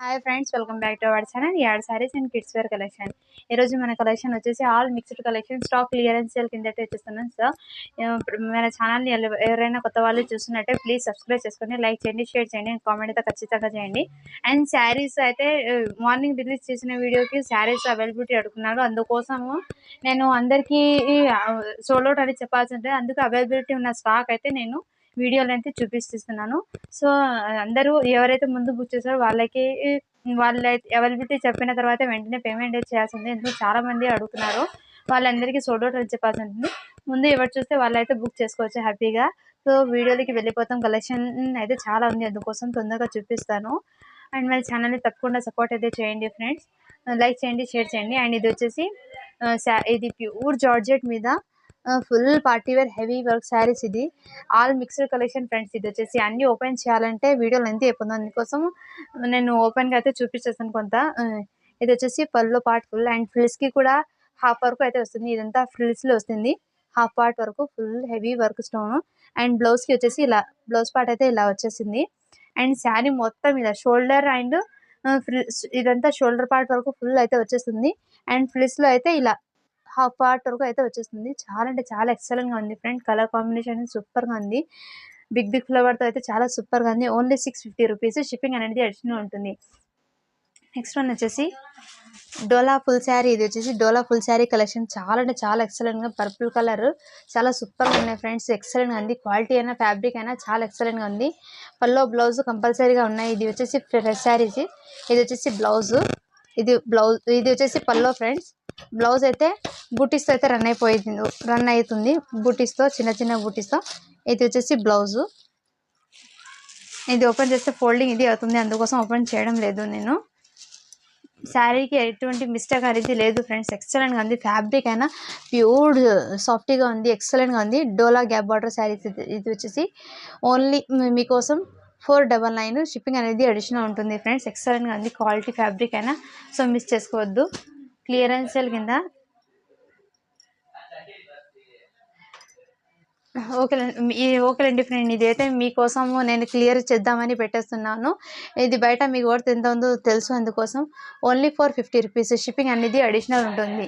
Hi friends welcome back to our channel add sarees and kids wear collection ఈ రోజు మన collection వచ్చేసి all mixed collection stock clearance sale కింద వచ్చేస్తున్నాం so మన ఛానల్ని ఎవరైనా కొత్త వాళ్ళు చూస్తున్నట్టే ప్లీజ్ సబ్స్క్రైబ్ చేసుకొని లైక్ చేయండి షేర్ చేయండి కామెంట్ అయితే ఖచ్చితంగా చేయండి. అండ్ శారీస్ అయితే మార్నింగ్ రిలీజ్ చేసిన వీడియోకి శారీస్ అవైలబిలిటీ అడుగుతున్నారు అందుకోసము నేను అందరికీ సోలోట్ అని చెప్పాల్సి ఉంటుంది అందుకు అవైలబిలిటీ ఉన్న స్టాక్ అయితే నేను వీడియోలు అయితే చూపిస్తున్నాను. సో అందరూ ఎవరైతే ముందు బుక్ చేస్తారో వాళ్ళకి వాళ్ళైతే అవైలబిలిటీ చెప్పిన తర్వాత వెంటనే పేమెంట్ చేయాల్సింది ఎందుకు ఎందుకంటే చాలా మంది అడుగుతున్నారు. వాళ్ళందరికీ సోల్డ్ అని చెప్పాల్సి ఉంటుంది ముందు ఎవరు చూస్తే వాళ్ళైతే బుక్ చేసుకోవచ్చు హ్యాపీగా. సో వీడియోలకి వెళ్ళిపోతాం. కలెక్షన్ అయితే చాలా ఉంది. అందుకోసం తొందరగా చూపిస్తాను. అండ్ మన ఛానల్ని తప్పకుండా సపోర్ట్ అయితే చేయండి ఫ్రెండ్స్. లైక్ చేయండి షేర్ చేయండి. అండ్ ఇది వచ్చేసి ఇది ప్యూర్ జార్జెట్ మీద full party wear heavy work sarees ఇది. ఆల్ మిక్స్డ్ కలెక్షన్ ఫ్రెండ్స్ ఇది వచ్చేసి. అన్ని ఓపెన్ చేయాలంటే వీడియో లెంత్ అయిపోతుంది. అందుకోసం నేను ఓపెన్గా అయితే చూపించేస్తాను కొంత. ఇది వచ్చేసి పళ్ళు పార్ట్ ఫుల్ అండ్ ఫ్రిల్స్కి కూడా హాఫ్ వరకు అయితే వస్తుంది. ఇదంతా ఫ్రిల్స్లో వస్తుంది. హాఫ్ పార్ట్ వరకు full heavy work stone and బ్లౌజ్కి వచ్చేసి ఇలా బ్లౌజ్ పార్ట్ అయితే ఇలా వచ్చేసింది. అండ్ శారీ మొత్తం ఇలా షోల్డర్ అండ్ ఇదంతా షోల్డర్ పార్ట్ వరకు ఫుల్ అయితే వచ్చేస్తుంది. అండ్ ఫ్రిల్స్లో అయితే ఇలా హాఫ్ పార్ట్ వరకు అయితే వచ్చేస్తుంది. చాలా అంటే చాలా ఎక్సలెంట్గా ఉంది ఫ్రెండ్. కలర్ కాంబినేషన్ సూపర్గా ఉంది. బిగ్ బిగ్ ఫ్లవర్తో అయితే చాలా సూపర్గా ఉంది. Only six fifty rupees shipping అనేది అడిషనల్ ఉంటుంది. నెక్స్ట్ వన్ వచ్చేసి డోలా ఫుల్ శారీ. ఇది వచ్చేసి డోలా ఫుల్ శారీ కలెక్షన్. చాలా అంటే చాలా ఎక్సలెంట్గా పర్పుల్ కలర్ చాలా సూపర్గా ఉన్నాయి ఫ్రెండ్స్. ఎక్సలెంట్గా ఉంది. క్వాలిటీ అయినా ఫ్యాబ్రిక్ అయినా చాలా ఎక్సలెంట్గా ఉంది. పల్లో బ్లౌజ్ కంపల్సరీగా ఉన్నాయి. ఇది వచ్చేసి ఫ్రెష్ శారీస్. ఇది వచ్చేసి బ్లౌజ్. ఇది బ్లౌజ్ ఇది వచ్చేసి పల్లో ఫ్రెండ్స్. బ్లౌజ్ అయితే బూటీస్తో అయితే రన్ అయిపోయింది రన్ అవుతుంది. బూటీస్తో చిన్న చిన్న బూటీస్తో. ఇది వచ్చేసి బ్లౌజు. ఇది ఓపెన్ చేస్తే ఫోల్డింగ్ ఇది అవుతుంది అందుకోసం ఓపెన్ చేయడం లేదు నేను. శారీకి ఎటువంటి మిస్టేక్ అనేది లేదు ఫ్రెండ్స్. ఎక్సలెంట్గా ఉంది. ఫ్యాబ్రిక్ అయినా ప్యూర్ సాఫ్టీగా ఉంది ఎక్సలెంట్గా ఉంది. డోలా గ్యాప్ బార్డర్ శారీస్ ఇది ఇది వచ్చేసి ఓన్లీ మీకోసం ఫోర్ డబల్ నైన్ షిప్పింగ్ అనేది అడిషనల్ ఉంటుంది ఫ్రెండ్స్. ఎక్సలెంట్గా ఉంది. క్వాలిటీ ఫ్యాబ్రిక్ అయినా సో మిస్ చేసుకోవద్దు. క్లియరెన్స్ సేల్ కింద ఓకే ఓకేలండి ఫ్రెండ్ ఇదైతే మీకోసము నేను క్లియర్ చేద్దామని పెట్టేస్తున్నాను. ఇది బయట మీకు వర్త్ ఎంత ఉందో తెలుసు అందుకోసం. Only four fifty rupees. Shipping అనేది అడిషనల్ ఉంటుంది.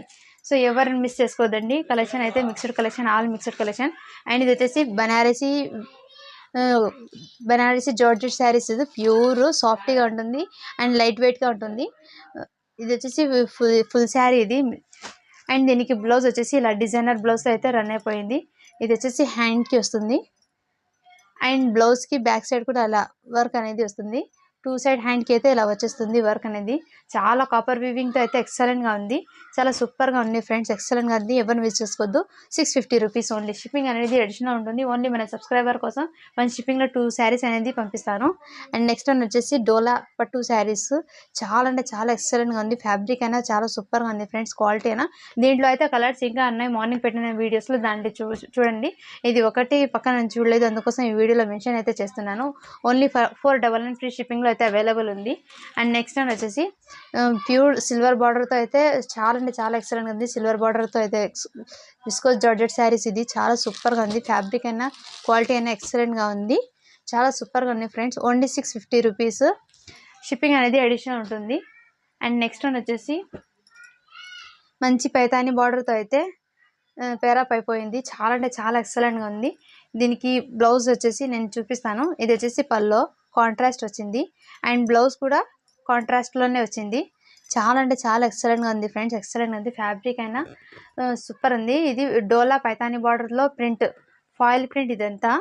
సో ఎవరిని మిస్ చేసుకోదండి. కలెక్షన్ అయితే mixed collection all mixed collection. And ఇది వచ్చేసి బనారసి ఆ, బనారసి జార్జెట్ శారీస్ ఇది ప్యూర్ సాఫ్ట్గా ఉంటుంది. అండ్ లైట్ వెయిట్గా ఉంటుంది. ఇది వచ్చేసి ఫుల్ ఫుల్ శారీ ఇది. అండ్ దీనికి బ్లౌజ్ వచ్చేసి ఇలా డిజైనర్ బ్లౌజ్ అయితే రన్ అయిపోయింది. ఇది వచ్చేసి హ్యాండ్కి వస్తుంది. అండ్ బ్లౌజ్కి బ్యాక్ సైడ్ కూడా అలా వర్క్ అనేది వస్తుంది. టూ సైడ్ హ్యాండ్కి అయితే ఇలా వచ్చేస్తుంది వర్క్ అనేది. చాలా కాపర్ వీవింగ్తో అయితే ఎక్సలెంట్గా ఉంది. చాలా సూపర్గా ఉంది ఫ్రెండ్స్ ఎక్సలెంట్గా ఉంది. ఎవరిని మిస్ చేసుకోవద్దు. Six fifty rupees only shipping అనేది అడిషనల్ ఉంటుంది. ఓన్లీ మన సబ్స్క్రైబర్ కోసం మన షిప్పింగ్లో టూ శారీస్ అనేది పంపిస్తాను. అండ్ నెక్స్ట్ వన్ వచ్చేసి డోలా పట్టు శారీస్ చాలా అంటే చాలా ఎక్సలెంట్గా ఉంది. ఫ్యాబ్రిక్ అయినా చాలా సూపర్గా ఉంది ఫ్రెండ్స్ క్వాలిటీ అయినా. దీంట్లో అయితే కలర్స్ ఇంకా ఉన్నాయి. మార్నింగ్ పెట్టిన వీడియోస్లో దాంట్లో చూ చూడండి. ఇది ఒకటి పక్కన చూడలేదు. అందుకోసం ఈ వీడియోలో మెన్షన్ అయితే చేస్తున్నాను. Only four double nine free షిప్పింగ్లో అయితే అవైలబుల్ ఉంది. అండ్ నెక్స్ట్ వన్ వచ్చేసి ప్యూర్ సిల్వర్ బార్డర్తో అయితే చాలా అంటే చాలా ఎక్సలెంట్గా ఉంది. సిల్వర్ బార్డర్తో అయితే విస్కోస్ జార్జెట్ శారీస్ ఇది. చాలా సూపర్గా ఉంది. ఫ్యాబ్రిక్ అయినా క్వాలిటీ అయినా ఎక్సలెంట్గా ఉంది. చాలా సూపర్గా ఉంది friends only six fifty rupees shipping అనేది అడిషనల్ ఉంటుంది. అండ్ నెక్స్ట్ వన్ వచ్చేసి మంచి పైతాని బార్డర్తో అయితే పేరప్ అయిపోయింది. చాలా అంటే చాలా ఎక్సలెంట్గా ఉంది. దీనికి బ్లౌజ్ వచ్చేసి నేను చూపిస్తాను. ఇది వచ్చేసి పల్లో. కాంట్రాస్ట్ వచ్చింది. అండ్ బ్లౌజ్ కూడా కాంట్రాస్ట్లోనే వచ్చింది. చాలా అంటే చాలా ఎక్సలెంట్గా ఉంది ఫ్రెండ్స్ ఎక్సలెంట్గా ఉంది. ఫ్యాబ్రిక్ అయినా సూపర్ ఉంది. ఇది డోలా పైతాని బార్డర్లో ప్రింట్ ఫాయిల్ ప్రింట్ ఇదంతా.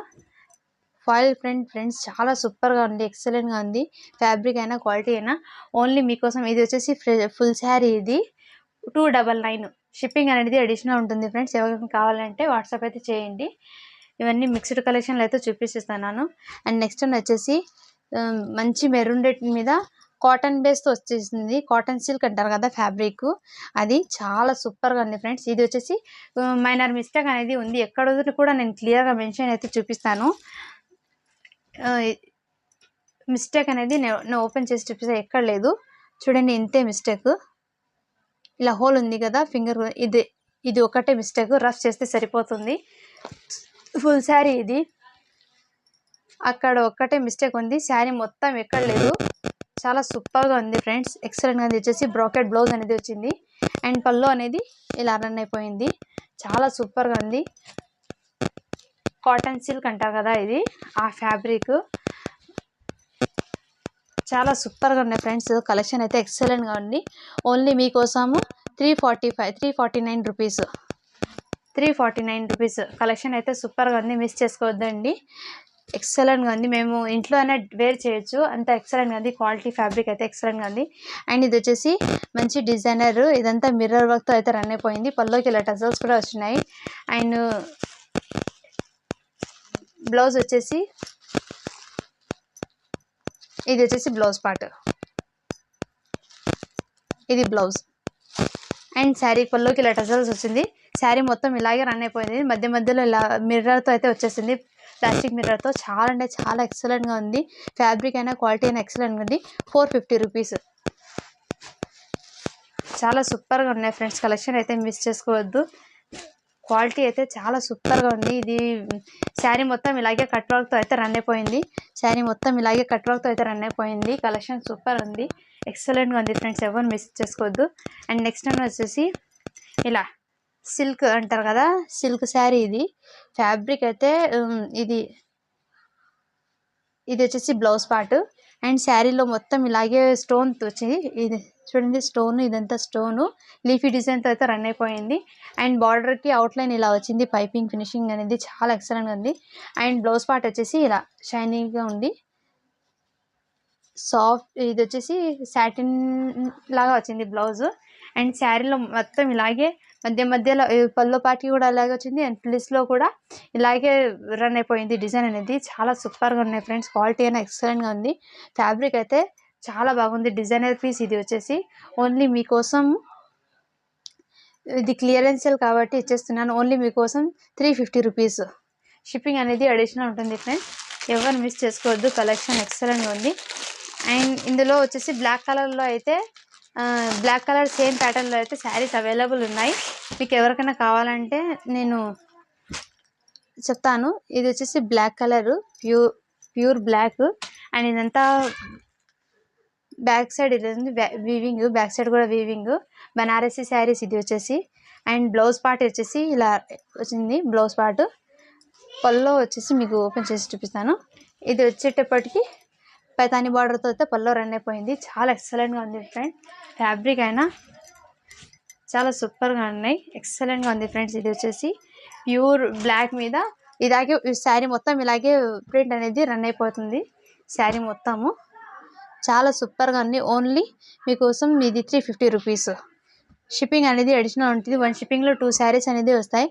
ఫాయిల్ ప్రింట్ ఫ్రెండ్స్ చాలా సూపర్గా ఉంది ఎక్సలెంట్గా ఉంది. ఫ్యాబ్రిక్ అయినా క్వాలిటీ అయినా. ఓన్లీ మీకోసం ఇది వచ్చేసి ఫుల్ శారీ ఇది. టూ డబల్ నైన్ షిప్పింగ్ అనేది అడిషనల్ ఉంటుంది ఫ్రెండ్స్ ఎవరికి కావాలంటే వాట్సాప్ అయితే చేయండి. ఇవన్నీ మిక్స్డ్ కలెక్షన్లు అయితే చూపిస్తున్నాను. అండ్ నెక్స్ట్ వచ్చేసి మంచి మెరూన్ రెడ్ మీద కాటన్ బేస్తో వచ్చేసింది. కాటన్ సిల్క్ అంటారు కదా ఫ్యాబ్రిక్ అది చాలా సూపర్గా ఉంది ఫ్రెండ్స్ ఇది వచ్చేసి మైనర్ మిస్టేక్ అనేది ఉంది. ఎక్కడ వదిలి కూడా నేను క్లియర్గా మెన్షన్ అయితే చూపిస్తాను. మిస్టేక్ అనేది నేను ఓపెన్ చేసి చూపిస్తాను ఎక్కడ లేదు. చూడండి ఇంతే మిస్టేక్ ఇలా హోల్ ఉంది కదా ఫింగర్ ఇది ఇది ఒకటే మిస్టేక్ రఫ్ చేస్తే సరిపోతుంది. ఫుల్ శారీ ఇది. అక్కడ ఒక్కటే మిస్టేక్ ఉంది. శారీ మొత్తం ఎక్కడ లేదు. చాలా సూపర్గా ఉంది ఫ్రెండ్స్. ఎక్సలెంట్గా ఉంది. వచ్చేసి బ్రాకెట్ బ్లౌజ్ అనేది వచ్చింది. అండ్ పళ్ళు అనేది ఇలా రన్ అయిపోయింది. చాలా సూపర్గా ఉంది. కాటన్ సిల్క్ అంటారు కదా ఇది. ఆ ఫ్యాబ్రిక్. చాలా సూపర్గా ఉన్నాయి ఫ్రెండ్స్. కలెక్షన్ అయితే ఎక్సలెంట్గా ఉంది. Only మీకోసము three forty five three forty nine rupees. Three forty nine rupees. Collection అయితే సూపర్గా ఉంది. మిస్ చేసుకోవద్దండి. ఎక్సలెంట్గా ఉంది. మేము ఇంట్లోనే వేర్ చేయొచ్చు. అంత ఎక్సలెంట్గా ఉంది. క్వాలిటీ ఫ్యాబ్రిక్ అయితే ఎక్సలెంట్గా ఉంది. అండ్ ఇది వచ్చేసి మంచి డిజైనర్. ఇదంతా మిర్రర్ వర్క్తో అయితే రన్ అయిపోయింది. పల్లోకి ఇలా టజల్స్ కూడా వచ్చినాయి. అండ్ బ్లౌజ్ వచ్చేసి ఇది వచ్చేసి బ్లౌజ్ పార్ట్. ఇది బ్లౌజ్. అండ్ శారీ పల్లోకి ఇలా టజల్స్ వచ్చింది. శారీ మొత్తం ఇలాగే రన్ అయిపోయింది. మధ్య మధ్యలో ఇలా మిర్రర్తో అయితే వచ్చేసింది. ప్లాస్టిక్ మిర్రర్తో చాలా అంటే చాలా ఎక్సలెంట్గా ఉంది. ఫ్యాబ్రిక్ అయినా క్వాలిటీ అయినా ఎక్సలెంట్గా ఉంది. ఫోర్ ఫిఫ్టీ రూపీస్ చాలా సూపర్గా ఉన్నాయి ఫ్రెండ్స్ కలెక్షన్ అయితే మిస్ చేసుకోవద్దు. క్వాలిటీ అయితే చాలా సూపర్గా ఉంది. ఇది శారీ మొత్తం ఇలాగే కట్ వర్క్తో అయితే రన్ అయిపోయింది. శారీ మొత్తం ఇలాగే కట్ వర్క్తో అయితే రన్ అయిపోయింది. కలెక్షన్ సూపర్ ఉంది. ఎక్సలెంట్గా ఉంది ఫ్రెండ్స్ ఎవరు మిస్ చేసుకోవద్దు. అండ్ నెక్స్ట్ టైం వచ్చేసి ఇలా. సిల్క్ అంటారు కదా సిల్క్ శారీ ఇది. ఫ్యాబ్రిక్ అయితే ఇది ఇది వచ్చేసి బ్లౌజ్ పార్ట్. అండ్ శారీలో మొత్తం ఇలాగే స్టోన్ వచ్చింది ఇది చూడండి స్టోన్ ఇదంతా స్టోను. లీఫీ డిజైన్తో అయితే రన్ అయిపోయింది. అండ్ బార్డర్కి అవుట్లైన్ ఇలా వచ్చింది పైపింగ్ ఫినిషింగ్ అనేది చాలా ఎక్సలెంట్గా ఉంది. అండ్ బ్లౌజ్ పార్ట్ వచ్చేసి ఇలా షైనింగ్గా ఉంది. సాఫ్ట్ ఇది వచ్చేసి సాటిన్ లాగా వచ్చింది బ్లౌజ్. అండ్ శారీలో మొత్తం ఇలాగే మధ్య మధ్యలో పల్లో పాటి కూడా అలాగే వచ్చింది. అండ్ ప్లీస్లో కూడా ఇలాగే రన్ అయిపోయింది. డిజైన్ అనేది చాలా సూపర్గా ఉన్నాయి ఫ్రెండ్స్. క్వాలిటీ అయినా ఎక్సలెంట్గా ఉంది. ఫ్యాబ్రిక్ అయితే చాలా బాగుంది. డిజైనర్ పీస్ ఇది వచ్చేసి ఓన్లీ మీకోసం ఇది క్లియరెన్స్ సేల్ కాబట్టి ఇచ్చేస్తున్నాను. ఓన్లీ మీకోసం త్రీ ఫిఫ్టీ రూపీస్. షిప్పింగ్ అనేది అడిషనల్ ఉంటుంది ఫ్రెండ్స్. ఎవరు మిస్ చేసుకోవద్దు. కలెక్షన్ ఎక్సలెంట్గా ఉంది. అండ్ ఇందులో వచ్చేసి బ్లాక్ కలర్లో అయితే బ్లాక్ కలర్ సేమ్ ప్యాటర్న్లో అయితే శారీస్ అవైలబుల్ ఉన్నాయి. మీకు ఎవరికైనా కావాలంటే నేను చెప్తాను. ఇది వచ్చేసి black colour pure pure black and ఇదంతా బ్యాక్ సైడ్ ఇది ఉంది వీవింగ్ బ్యాక్ సైడ్ కూడా వీవింగ్ బనారసీ శారీస్ ఇది వచ్చేసి. అండ్ బ్లౌజ్ పార్ట్ వచ్చేసి ఇలా వచ్చింది. బ్లౌజ్ పార్ట్ పల్లో వచ్చేసి మీకు ఓపెన్ చేసి చూపిస్తాను. ఇది వచ్చేటప్పటికి పైతాని బార్డర్తో అయితే పల్లో రన్ అయిపోయింది. చాలా ఎక్సలెంట్గా ఉంది ఫ్రెండ్ ఫ్యాబ్రిక్ అయినా చాలా సూపర్గా ఉన్నాయి. ఎక్సలెంట్గా ఉంది ఫ్రెండ్స్ ఇది వచ్చేసి. ప్యూర్ బ్లాక్ మీద ఇలాగే శారీ మొత్తం ఇలాగే ప్రింట్ అనేది రన్ అయిపోతుంది. శారీ మొత్తము చాలా సూపర్గా ఉంది. ఓన్లీ మీకోసం ఇది త్రీ ఫిఫ్టీ రూపీస్ షిప్పింగ్ అనేది అడిషనల్ ఉంటుంది. వన్ షిప్పింగ్లో టూ శారీస్ అనేది వస్తాయి.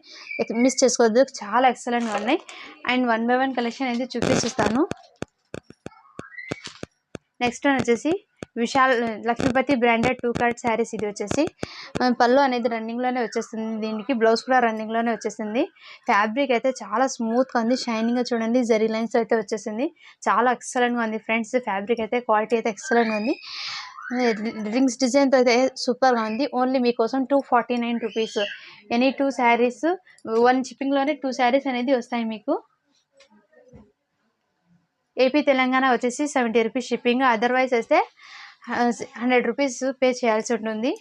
మిస్ చేసుకోవద్దు. చాలా ఎక్సలెంట్గా ఉన్నాయి. And one by one collection అనేది చూపిస్తాను. నెక్స్ట్ వన్ వచ్చేసి Vishal Lakshmipati branded two card saris ఇది వచ్చేసి. పళ్ళు అనేది రన్నింగ్లోనే వచ్చేస్తుంది. దీనికి బ్లౌజ్ కూడా రన్నింగ్లోనే వచ్చేసింది. ఫ్యాబ్రిక్ అయితే చాలా స్మూత్గా ఉంది. షైనింగ్గా చూడండి. జరీ లైన్స్ అయితే వచ్చేసింది. చాలా ఎక్సలెంట్గా ఉంది ఫ్రెండ్స్ ఫ్యాబ్రిక్ అయితే క్వాలిటీ అయితే ఎక్సలెంట్గా ఉంది. రింగ్స్ డిజైన్తో అయితే సూపర్గా ఉంది. ఓన్లీ మీకోసం two forty nine rupees any two saris one షిప్పింగ్లోనే two saris అనేది వస్తాయి మీకు. ఏపీ తెలంగాణ వచ్చేసి సెవెంటీ రూపీస్ షిప్పింగ్. అదర్వైజ్ వస్తే హండ్రెడ్ రూపీస్ పే చేయాల్సి ఉంటుంది.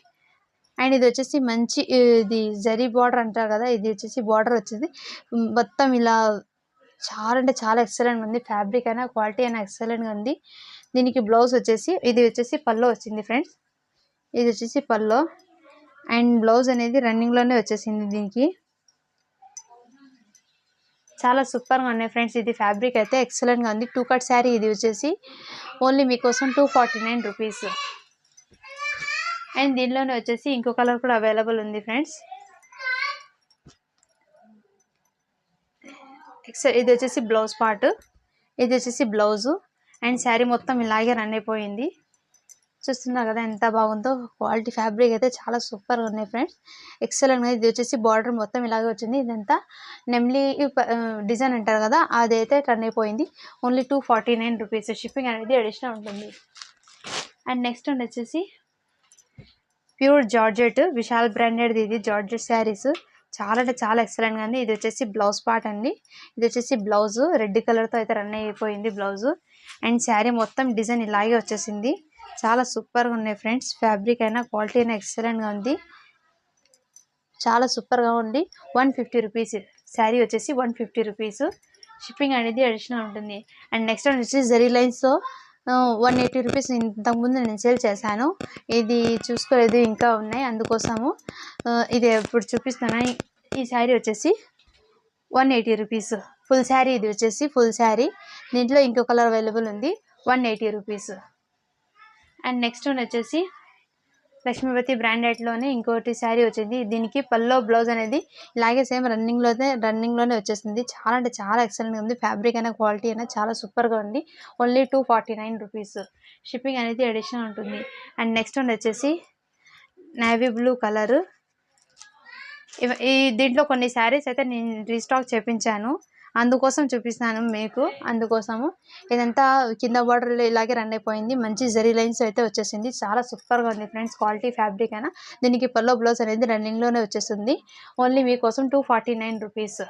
అండ్ ఇది వచ్చేసి మంచి ఇది జరీ బార్డర్ అంటారు కదా ఇది వచ్చేసి బార్డర్ వచ్చేది. మొత్తం ఇలా చాలా అంటే చాలా ఎక్సలెంట్ ఉంది. ఫ్యాబ్రిక్ అయినా క్వాలిటీ అయినా ఎక్సలెంట్గా ఉంది. దీనికి బ్లౌజ్ వచ్చేసి ఇది వచ్చేసి పల్లో వచ్చింది ఫ్రెండ్స్. ఇది వచ్చేసి పల్లో. అండ్ బ్లౌజ్ అనేది రన్నింగ్లోనే వచ్చేసింది దీనికి. చాలా సూపర్గా ఉన్నాయి ఫ్రెండ్స్. ఇది ఫ్యాబ్రిక్ అయితే ఎక్సలెంట్గా ఉంది. టూ కట్ శారీ ఇది వచ్చేసి ఓన్లీ మీకోసం two forty nine rupees. And దీనిలోనే వచ్చేసి ఇంకో కలర్ కూడా అవైలబుల్ ఉంది ఫ్రెండ్స్. ఇది వచ్చేసి బ్లౌజ్ పార్ట్. ఇది వచ్చేసి బ్లౌజు. అండ్ శారీ మొత్తం ఇలాగే రన్ అయిపోయింది. చూస్తున్నారు కదా ఎంత బాగుందో. క్వాలిటీ ఫ్యాబ్రిక్ అయితే చాలా సూపర్గా ఉన్నాయి ఫ్రెండ్స్. ఎక్సలెంట్ ఇది వచ్చేసి బార్డర్ మొత్తం ఇలాగే వచ్చింది. ఇదంతా నెమ్లీ డిజైన్ అంటారు కదా అదైతే టర్న్ అయిపోయింది. Only two forty nine rupees shipping అనేది అడిషనల్ ఉంటుంది. అండ్ నెక్స్ట్ వన్ వచ్చేసి ప్యూర్ జార్జెట్ విశాల్ బ్రాండెడ్ ఇది. జార్జెట్ శారీస్ చాలా అంటే చాలా ఎక్సలెంట్గా ఉంది. ఇది వచ్చేసి బ్లౌజ్ పార్ట్ అండి. ఇది వచ్చేసి బ్లౌజ్ రెడ్ కలర్తో అయితే రన్ అయిపోయింది బ్లౌజ్ అండ్ శారీ మొత్తం డిజైన్ ఇలాగే వచ్చేసింది. చాలా సూపర్గా ఉన్నాయి ఫ్రెండ్స్. ఫ్యాబ్రిక్ అయినా క్వాలిటీ అయినా ఎక్సలెంట్గా ఉంది. చాలా సూపర్గా ఉంది. One fifty rupees. శారీ వచ్చేసి వన్ ఫిఫ్టీ రూపీస్. షిప్పింగ్ అనేది అడిషనల్ ఉంటుంది. అండ్ నెక్స్ట్ వచ్చేసి జరీ లైన్స్తో వన్ ఎయిటీ రూపీస్ ఇంతకుముందు నేను సేల్ చేశాను. ఇది చూసుకోలేదు ఇంకా ఉన్నాయి అందుకోసము. ఇది ఇప్పుడు చూపిస్తాను. ఈ శారీ వచ్చేసి one eighty rupees. Full sari ఇది వచ్చేసి ఫుల్ శారీ. దీంట్లో ఇంకో కలర్ అవైలబుల్ ఉంది. One eighty rupees. And next one వచ్చేసి లక్ష్మీపతి బ్రాండెడ్లోనే ఇంకోటి శారీ వచ్చింది. దీనికి పల్లో బ్లౌజ్ అనేది ఇలాగే సేమ్ రన్నింగ్లోనే రన్నింగ్లోనే వచ్చేసింది. చాలా అంటే చాలా ఎక్సలెంట్గా ఉంది. ఫ్యాబ్రిక్ అయినా క్వాలిటీ అయినా చాలా సూపర్గా ఉంది. Only two forty nine rupees shipping అనేది అడిషనల్ ఉంటుంది. అండ్ నెక్స్ట్ వన్ వచ్చేసి నేవీ బ్లూ కలరు ఈ దీంట్లో కొన్ని శారీస్ అయితే నేను రీస్టాక్ చేపించాను. అందుకోసం చూపిస్తాను మీకు. అందుకోసము ఇదంతా కింద బార్డర్ ఇలాగే రన్ అయిపోయింది. మంచి జరీ లైన్స్ అయితే వచ్చేసింది. చాలా సూపర్గా ఉంది ఫ్రెండ్స్ క్వాలిటీ ఫ్యాబ్రిక్ అయినా. దీనికి పల్లో బ్లౌజ్ అనేది రన్నింగ్లోనే వచ్చేస్తుంది. ఓన్లీ మీకోసం two forty nine rupees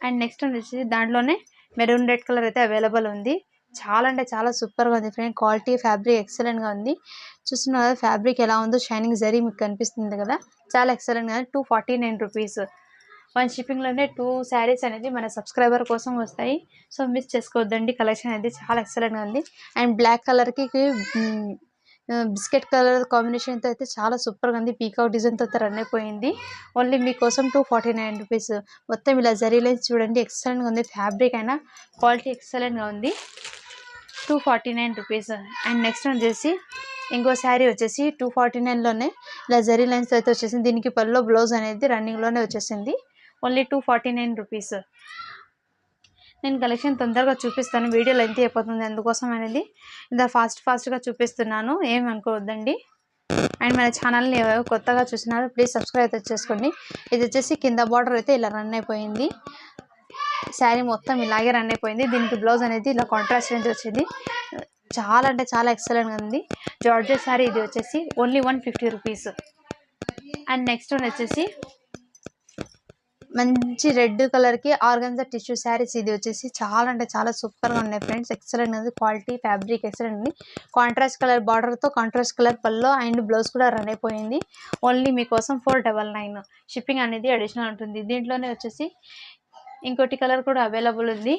and next వచ్చేసి దాంట్లోనే మెరూన్ రెడ్ కలర్ అయితే అవైలబుల్ ఉంది. చాలా అంటే చాలా సూపర్గా ఉంది ఫ్రెండ్ క్వాలిటీ ఫ్యాబ్రిక్ ఎక్సలెంట్గా ఉంది. చూస్తున్నారు కదా ఫ్యాబ్రిక్ ఎలా ఉందో షైనింగ్ జరీ మీకు కనిపిస్తుంది కదా. చాలా ఎక్సలెంట్గా two forty nine rupees one షిప్పింగ్లోనే two saris అనేది మన సబ్స్క్రైబర్ కోసం వస్తాయి. సో మిస్ చేసుకోవద్దండి. కలెక్షన్ అనేది చాలా ఎక్సలెంట్గా ఉంది. అండ్ బ్లాక్ కలర్కి బిస్కెట్ కలర్ కాంబినేషన్తో అయితే చాలా సూపర్గా ఉంది. పీకాక్ డిజైన్తో రన్ అయిపోయింది. ఓన్లీ మీకోసం టూ ఫార్టీ నైన్ రూపీస్ మొత్తం ఇలా జరీ లైన్స్ చూడండి. ఎక్సలెంట్గా ఉంది. ఫ్యాబ్రిక్ అయినా క్వాలిటీ ఎక్సలెంట్గా ఉంది. Two forty nine rupees and next వచ్చేసి ఇంకో శారీ వచ్చేసి టూ ఫార్టీ నైన్లోనే ఇలా జరీ లైన్స్ అయితే వచ్చేసింది. దీనికి పల్లో బ్లౌజ్ అనేది రన్నింగ్లోనే వచ్చేసింది. Only two forty nine rupees. నేను కలెక్షన్ తొందరగా చూపిస్తాను. వీడియో లెంత్ అయిపోతుంది. అందుకోసం అనేది ఇంత ఫాస్ట్ ఫాస్ట్గా చూపిస్తున్నాను. ఏం అనుకోవద్దండి. అండ్ మన ఛానల్ని ఎవరో కొత్తగా చూసినారో ప్లీజ్ సబ్స్క్రైబ్ అయితే చేసుకోండి. ఇది వచ్చేసి కింద బార్డర్ అయితే ఇలా రన్ అయిపోయింది. శారీ మొత్తం ఇలాగే రన్ అయిపోయింది. దీనికి బ్లౌజ్ అనేది ఇలా కాంట్రాస్ట్ అనేది వచ్చింది. చాలా అంటే చాలా ఎక్సలెంట్గా ఉంది. జార్జెట్ శారీ ఇది వచ్చేసి only one fifty rupees. And next one వచ్చేసి మంచి రెడ్ కలర్కి ఆర్గన్జా టిష్యూ శారీస్ ఇది వచ్చేసి చాలా అంటే చాలా సూపర్గా ఉన్నాయి ఫ్రెండ్స్. ఎక్సలెంట్ ఉంది. క్వాలిటీ ఫ్యాబ్రిక్ ఎక్సలెంట్ ఉంది. కాంట్రాస్ట్ కలర్ బార్డర్తో contrast colour pallu and blouse కూడా రన్ అయిపోయింది. ఓన్లీ మీకోసం ఫోర్ డబల్ నైన్ షిప్పింగ్ అనేది అడిషనల్ ఉంటుంది. దీంట్లోనే వచ్చేసి ఇంకోటి కలర్ కూడా అవైలబుల్ ఉంది.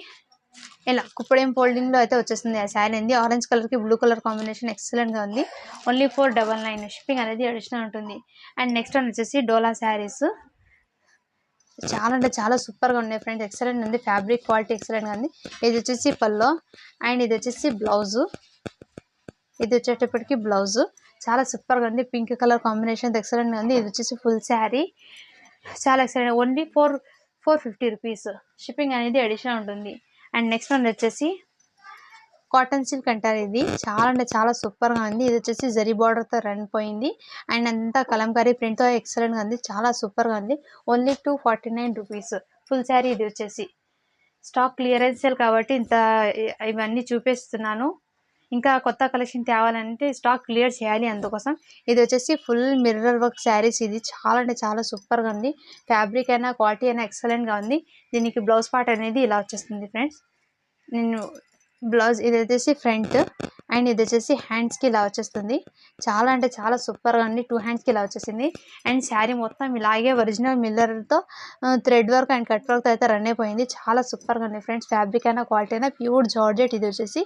ఇలా కుప్పడేం ఫోల్డింగ్లో అయితే వచ్చేస్తుంది ఆ శారీ అనేది ఆరెంజ్ కలర్కి బ్లూ కలర్ కాంబినేషన్ ఎక్సలెంట్గా ఉంది. Only four double nine shipping అనేది అడిషనల్ ఉంటుంది. అండ్ నెక్స్ట్ వన్ వచ్చేసి డోలా శారీస్. చాలా అంటే చాలా సూపర్గా ఉన్నాయి ఫ్రెండ్స్. ఎక్సలెంట్ ఉంది. ఫ్యాబ్రిక్ క్వాలిటీ ఎక్సలెంట్గా ఉంది. ఇది వచ్చేసి పల్లో అండ్ ఇది వచ్చేసి బ్లౌజు. ఇది వచ్చేటప్పటికి బ్లౌజు. చాలా సూపర్గా ఉంది. పింక్ కలర్ కాంబినేషన్ ఎక్సలెంట్గా ఉంది. ఇది వచ్చేసి ఫుల్ శారీ. చాలా excellent. Only four four fifty rupees. Shipping అనేది అడిషనల్ ఉంటుంది. అండ్ నెక్స్ట్ వన్ వచ్చేసి కాటన్ సిల్క్ అంటారు ఇది. చాలా అంటే చాలా సూపర్గా ఉంది. ఇది వచ్చేసి జరీ బార్డర్తో రన్ పోయింది. అండ్ అంతా కలంకారీ ప్రింట్తో ఎక్సలెంట్గా ఉంది. చాలా సూపర్గా ఉంది. Only two forty nine rupees. Full sari ఇది వచ్చేసి. స్టాక్ క్లియరెన్స్ సేల్ కాబట్టి ఇంత ఇవన్నీ చూపిస్తున్నాను. ఇంకా కొత్త కలెక్షన్ తేవాలంటే స్టాక్ క్లియర్ చేయాలి అందుకోసం. ఇది వచ్చేసి ఫుల్ మిర్రర్ వర్క్ శారీస్ ఇది. చాలా అంటే చాలా సూపర్గా ఉంది. ఫ్యాబ్రిక్ అయినా క్వాలిటీ అయినా ఎక్సలెంట్గా ఉంది. దీనికి బ్లౌజ్ పార్ట్ అనేది ఇలా వచ్చేస్తుంది ఫ్రెండ్స్. నేను బ్లౌజ్ ఇది వచ్చేసి ఫ్రంట్ అండ్ ఇది వచ్చేసి హ్యాండ్స్కి ఇలా వచ్చేస్తుంది. చాలా అంటే చాలా సూపర్గా ఉంది. టూ హ్యాండ్స్కి ఇలా వచ్చేసింది. అండ్ శారీ మొత్తం ఇలాగే ఒరిజినల్ మిల్లర్తో థ్రెడ్ వర్క్ అండ్ కట్ వర్క్తో అయితే రన్ అయిపోయింది. చాలా సూపర్గా ఉంది ఫ్రెండ్స్. ఫ్యాబ్రిక్ అయినా క్వాలిటీ అయినా ప్యూర్ జార్జెట్ ఇది వచ్చేసి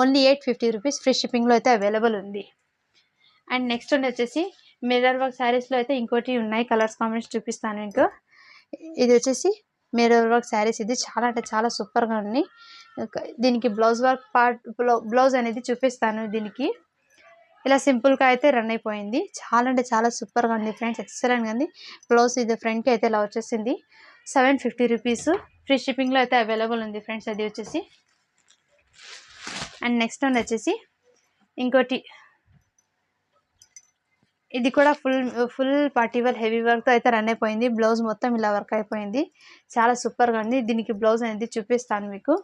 only eight fifty rupees. Free షిప్పింగ్లో అయితే అవైలబుల్ ఉంది. అండ్ నెక్స్ట్ వచ్చేసి మిర్రర్ వర్క్ శారీస్లో అయితే ఇంకోటి ఉన్నాయి. కలర్స్ కాంబినేషన్ చూపిస్తాను ఇంకా ఇది వచ్చేసి మిర్రర్ వర్క్ శారీస్. ఇది చాలా అంటే చాలా సూపర్గా ఉంది. దీనికి బ్లౌజ్ వర్క్ పార్ట్ బ్లౌజ్ అనేది చూపిస్తాను దీనికి. ఇలా సింపుల్గా అయితే రన్ అయిపోయింది. చాలా అంటే చాలా సూపర్గా ఉంది ఫ్రెండ్స్. ఎక్సలెంట్గా ఉంది. బ్లౌజ్ ఇది ఫ్రంట్కి అయితే ఇలా వచ్చేసింది. Seven fifty rupees. ఫ్రీ షిప్పింగ్లో అయితే అవైలబుల్ ఉంది ఫ్రెండ్స్ అది వచ్చేసి. అండ్ నెక్స్ట్ వన్ వచ్చేసి ఇంకోటి. ఇది కూడా full full party wear heavy వర్క్తో అయితే రన్ అయిపోయింది. బ్లౌజ్ మొత్తం ఇలా వర్క్ అయిపోయింది. చాలా సూపర్గా ఉంది. దీనికి బ్లౌజ్ అనేది చూపిస్తాను మీకు.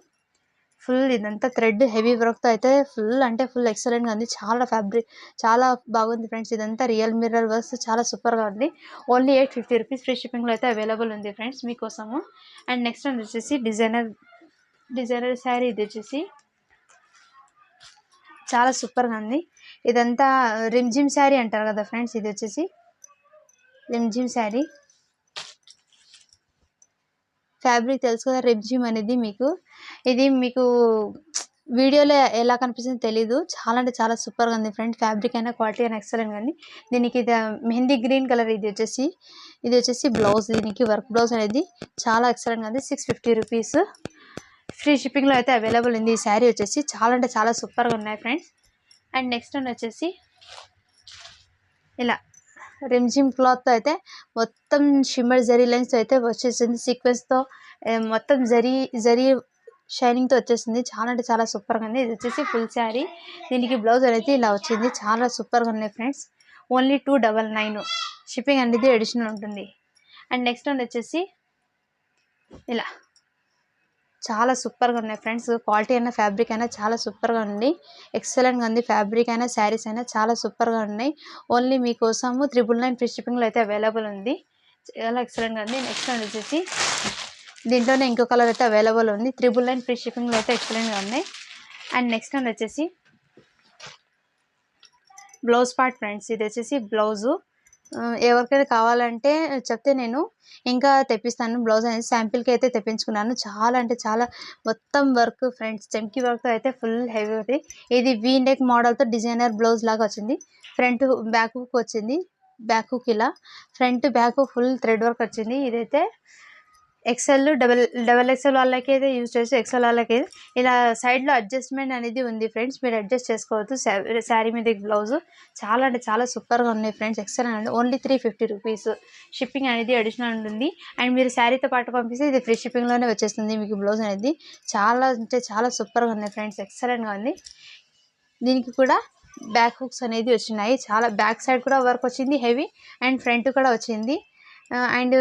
ఫుల్ ఇదంతా థ్రెడ్ హెవీ వర్క్తో అయితే ఫుల్ అంటే ఫుల్ ఎక్సలెంట్గా ఉంది. చాలా ఫ్యాబ్రిక్ చాలా బాగుంది ఫ్రెండ్స్. ఇదంతా రియల్ మిర్రర్ వర్క్స్. చాలా సూపర్గా ఉంది. Only eight fifty rupees free షిప్పింగ్లో అయితే అవైలబుల్ ఉంది ఫ్రెండ్స్ మీకోసము. అండ్ నెక్స్ట్ వన్ వచ్చేసి డిజైనర్ డిజైనర్ శారీ ఇది వచ్చేసి. చాలా సూపర్గా ఉంది. ఇదంతా రిమ్జిమ్ శారీ అంటారు కదా ఫ్రెండ్స్. ఇది వచ్చేసి రిమ్జిమ్ శారీ. ఫ్యాబ్రిక్ తెలుసు కదా రెబ్జిమ్ అనేది మీకు. ఇది మీకు వీడియోలో ఎలా కనిపిస్తుందో తెలీదు. చాలా అంటే చాలా సూపర్గా ఉంది ఫ్రెండ్. ఫ్యాబ్రిక్ అయినా క్వాలిటీ అయినా ఎక్సలెంట్ కానీ దీనికి ఇది మెహందీ గ్రీన్ కలర్ ఇది వచ్చేసి. ఇది వచ్చేసి బ్లౌజ్. దీనికి వర్క్ బ్లౌజ్ అనేది చాలా ఎక్సలెంట్గా ఉంది. Six fifty rupees. ఫ్రీ షిప్పింగ్లో అయితే అవైలబుల్ ఉంది. ఈ శారీ వచ్చేసి చాలా అంటే చాలా సూపర్గా ఉన్నాయి ఫ్రెండ్స్. అండ్ నెక్స్ట్ వచ్చేసి ఇలా రిమ్జిమ్ క్లాత్తో అయితే మొత్తం షిమ్మర్ జరీ లైన్స్తో అయితే వచ్చేసింది. సీక్వెన్స్తో మొత్తం జరీ జరీ షైనింగ్తో వచ్చేసింది. చాలా అంటే చాలా సూపర్గా ఉంది. ఇది వచ్చేసి ఫుల్ శారీ దీనికి బ్లౌజ్ అనేది ఇలా వచ్చింది. చాలా సూపర్గా ఉన్నాయి friends only two double nine shipping అనేది అడిషనల్ ఉంటుంది. అండ్ నెక్స్ట్ వన్ వచ్చేసి ఇలా. చాలా సూపర్గా ఉన్నాయి ఫ్రెండ్స్. క్వాలిటీ అయినా ఫ్యాబ్రిక్ అయినా చాలా సూపర్గా ఉంది. ఎక్సలెంట్గా ఉంది. ఫ్యాబ్రిక్ అయినా శారీస్ అయినా చాలా సూపర్గా ఉన్నాయి. ఓన్లీ మీకోసము త్రిబుల్ నైన్ ఫ్రీ షిప్పింగ్లో అయితే అవైలబుల్ ఉంది. చాలా ఎక్సలెంట్గా ఉంది. నెక్స్ట్ వన్ వచ్చేసి దీంట్లోనే ఇంకో కలర్ అయితే అవైలబుల్ ఉంది. త్రిబుల్ నైన్ ఫ్రీ షిప్పింగ్లో అయితే ఎక్సలెంట్గా ఉన్నాయి అండ్ నెక్స్ట్ వన్ వచ్చేసి బ్లౌజ్ పార్ట్ ఫ్రెండ్స్. ఇది వచ్చేసి బ్లౌజు. ఎవరికైనా కావాలంటే చెప్తే నేను ఇంకా తెప్పిస్తాను. బ్లౌజ్ అనేది శాంపిల్కి అయితే తెప్పించుకున్నాను. చాలా అంటే చాలా మొత్తం వర్క్ ఫ్రెండ్స్ చెంకి వర్క్తో అయితే ఫుల్ హెవీ ఉంది ఇది వీ నెక్ మోడల్తో డిజైనర్ బ్లౌజ్ లాగా వచ్చింది. ఫ్రంట్ బ్యాక్ వచ్చింది. బ్యాక్ ఇలా. Front back full thread work వచ్చింది. ఇదైతే ఎక్సెల్ డబల్ డబల్ ఎక్సెల్ వాళ్ళకి అయితే యూజ్ చేసి ఎక్సెల్ వాళ్ళకి ఇలా సైడ్లో అడ్జస్ట్మెంట్ అనేది ఉంది ఫ్రెండ్స్ మీరు అడ్జస్ట్ చేసుకోవచ్చు. శారీ మీద బ్లౌజ్ చాలా అంటే చాలా సూపర్గా ఉన్నాయి ఫ్రెండ్స్ ఎక్సెల్ అనేది only three fifty rupees shipping అనేది అడిషనల్ ఉంటుంది. అండ్ మీరు శారీతో పాటు పంపిస్తే ఇది ఫ్రీ షిప్పింగ్లోనే వచ్చేస్తుంది మీకు బ్లౌజ్ అనేది. చాలా అంటే చాలా సూపర్గా ఉన్నాయి ఫ్రెండ్స్ ఎక్సలెంట్గా ఉంది. దీనికి కూడా బ్యాక్ హుక్స్ అనేది వచ్చినాయి. చాలా బ్యాక్ సైడ్ కూడా వర్క్ వచ్చింది హెవీ అండ్ ఫ్రంట్ కూడా వచ్చింది. అండ్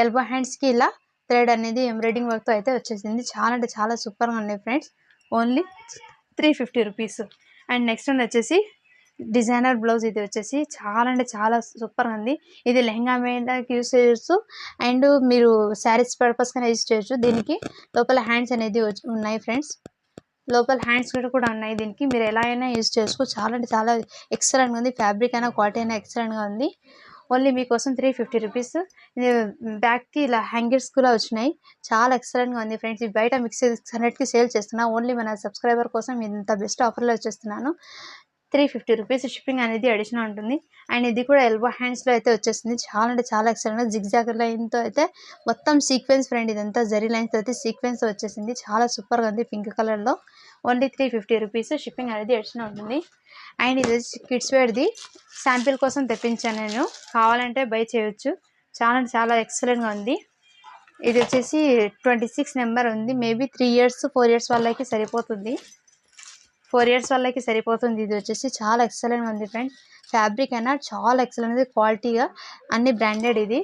ఎల్బో హ్యాండ్స్కి ఇలా థ్రెడ్ అనేది ఎంబ్రాయిడింగ్ వర్క్తో అయితే వచ్చేసింది. చాలా అంటే చాలా సూపర్గా ఉన్నాయి friends. Only three fifty rupees. And next ఉంది వచ్చేసి డిజైనర్ బ్లౌజ్ ఇది వచ్చేసి చాలా అంటే చాలా సూపర్గా ఉంది. ఇది లెహంగా మీద యూస్ చేయొచ్చు. అండ్ మీరు శారీస్ పర్పస్గా యూస్ చేయొచ్చు. దీనికి లోపల హ్యాండ్స్ అనేది ఉన్నాయి ఫ్రెండ్స్. లోపల హ్యాండ్స్ కూడా ఉన్నాయి దీనికి. మీరు ఎలా అయినా యూజ్ చేసుకో. చాలా అంటే చాలా ఎక్సలెంట్గా ఉంది. ఫ్యాబ్రిక్ అయినా క్వాలిటీ అయినా ఎక్సలెంట్గా ఉంది. ఓన్లీ మీకోసం త్రీ ఫిఫ్టీ రూపీస్ బ్యాక్కి ఇలా హ్యాంగర్స్ కూడా వచ్చినాయి. చాలా ఎక్సలెంట్గా ఉంది ఫ్రెండ్స్. ఇది బయట మిక్స్ సిక్స్ హండ్రెడ్కి సేల్ చేస్తున్నా. ఓన్లీ మన సబ్స్క్రైబర్ కోసం ఇంత బెస్ట్ ఆఫర్లో వచ్చేస్తున్నాను త్రీ ఫిఫ్టీ రూపీస్ షిప్పింగ్ అనేది అడిషనల్ ఉంటుంది. అండ్ ఇది కూడా ఎల్బో హ్యాండ్స్లో అయితే వచ్చేసింది. చాలా అంటే చాలా ఎక్సలెంట్ జిగ్జాగ్ లైన్తో అయితే మొత్తం సీక్వెన్స్ ఫ్రెండ్ ఇదంతా జరీ లైన్స్తో అయితే సీక్వెన్స్ వచ్చేసింది. చాలా సూపర్గా ఉంది పింక్ కలర్లో. Only three fifty rupees shipping అనేది ఎడిషన్ ఉంటుంది. అండ్ ఇది కిడ్స్ వేర్ది శాంపిల్ కోసం తెప్పించాను నేను. కావాలంటే బై చేయొచ్చు. చాలా చాలా ఎక్సలెంట్గా ఉంది. ఇది వచ్చేసి ట్వంటీ సిక్స్ నెంబర్ ఉంది. Maybe three years four years వాళ్ళకి సరిపోతుంది. ఫోర్ ఇయర్స్ వాళ్ళకి సరిపోతుంది. ఇది వచ్చేసి చాలా ఎక్సలెంట్గా ఉంది ఫ్రెండ్స్ ఫ్యాబ్రిక్ అయినా చాలా ఎక్సలెంట్ ఉంది. క్వాలిటీగా అన్ని బ్రాండెడ్ ఇది.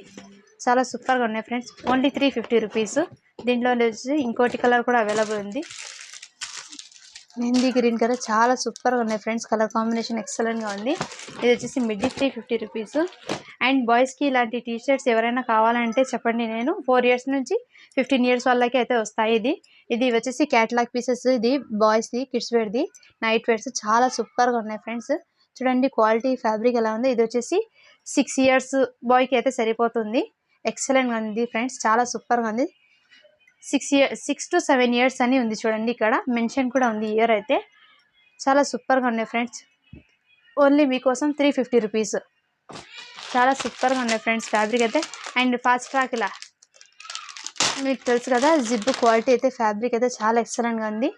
చాలా సూపర్గా ఉన్నాయి friends only three fifty rupees దీంట్లో వచ్చేసి ఇంకోటి కలర్ కూడా అవైలబుల్ ఉంది. మెహందీ గ్రీన్ కలర్ చాలా సూపర్గా ఉన్నాయి ఫ్రెండ్స్. కలర్ కాంబినేషన్ ఎక్సలెంట్గా ఉంది. ఇది వచ్చేసి midi three fifty rupees. And బాయ్స్కి ఇలాంటి టీ షర్ట్స్ ఎవరైనా కావాలంటే చెప్పండి నేను. ఫోర్ ఇయర్స్ నుంచి ఫిఫ్టీన్ ఇయర్స్ వాళ్ళకి అయితే వస్తాయి ఇది. ఇది వచ్చేసి క్యాటలాగ్ పీసెస్ ఇది బాయ్స్ది కిడ్స్ వేర్ది నైట్ వేర్స్ చాలా సూపర్గా ఉన్నాయి ఫ్రెండ్స్. చూడండి క్వాలిటీ ఫ్యాబ్రిక్ ఎలా ఉంది. ఇది వచ్చేసి సిక్స్ ఇయర్స్ బాయ్కి అయితే సరిపోతుంది. ఎక్సలెంట్గా ఉంది ఫ్రెండ్స్. చాలా సూపర్గా ఉంది. Six year six to seven years అని ఉంది చూడండి ఇక్కడ. మెన్షన్ కూడా ఉంది ఇయర్ అయితే. చాలా సూపర్గా ఉన్నాయి ఫ్రెండ్స్. ఓన్లీ మీకోసం త్రీ ఫిఫ్టీ రూపీస్ చాలా సూపర్గా ఉన్నాయి ఫ్రెండ్స్ ఫ్యాబ్రిక్ అయితే. అండ్ ఫాస్ట్ ట్రాక్ ఇలా. మీకు తెలుసు కదా జిప్ క్వాలిటీ అయితే ఫ్యాబ్రిక్ అయితే చాలా ఎక్సలెంట్గా ఉంది.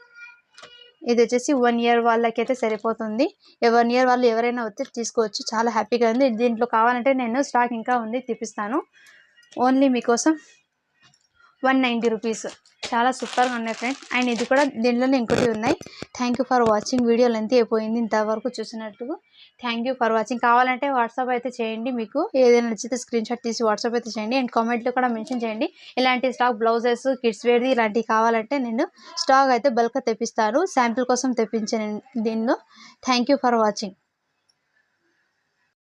ఇది వచ్చేసి వన్ ఇయర్ వాళ్ళకైతే సరిపోతుంది. వన్ ఇయర్ వాళ్ళు ఎవరైనా వస్తే తీసుకోవచ్చు. చాలా హ్యాపీగా ఉంది. దీంట్లో కావాలంటే నేను స్టాక్ ఇంకా ఉంది తెప్పిస్తాను ఓన్లీ మీకోసం వన్ నైంటీ రూపీస్. చాలా సూపర్గా ఉన్నాయి ఫ్రెండ్స్. అండ్ ఇది కూడా దీంట్లోనే ఇంకోటి ఉన్నాయి. Thank you for watching video length అయిపోయింది ఇంతవరకు చూసినట్టు. థ్యాంక్ యూ ఫర్ వాచింగ్ కావాలంటే వాట్సాప్ అయితే చేయండి మీకు. ఏదైనా నచ్చితే స్క్రీన్ షాట్ తీసి వాట్సాప్ అయితే చేయండి. అండ్ కామెంట్లో కూడా మెన్షన్ చేయండి. ఇలాంటి స్టాక్ బ్లౌజెస్ కిడ్స్ వేర్ది ఇలాంటివి కావాలంటే నేను స్టాక్ అయితే బల్క్ తెప్పిస్తాను. శాంపిల్ కోసం తెప్పించాను దీనిలో థ్యాంక్ యూ ఫర్ వాచింగ్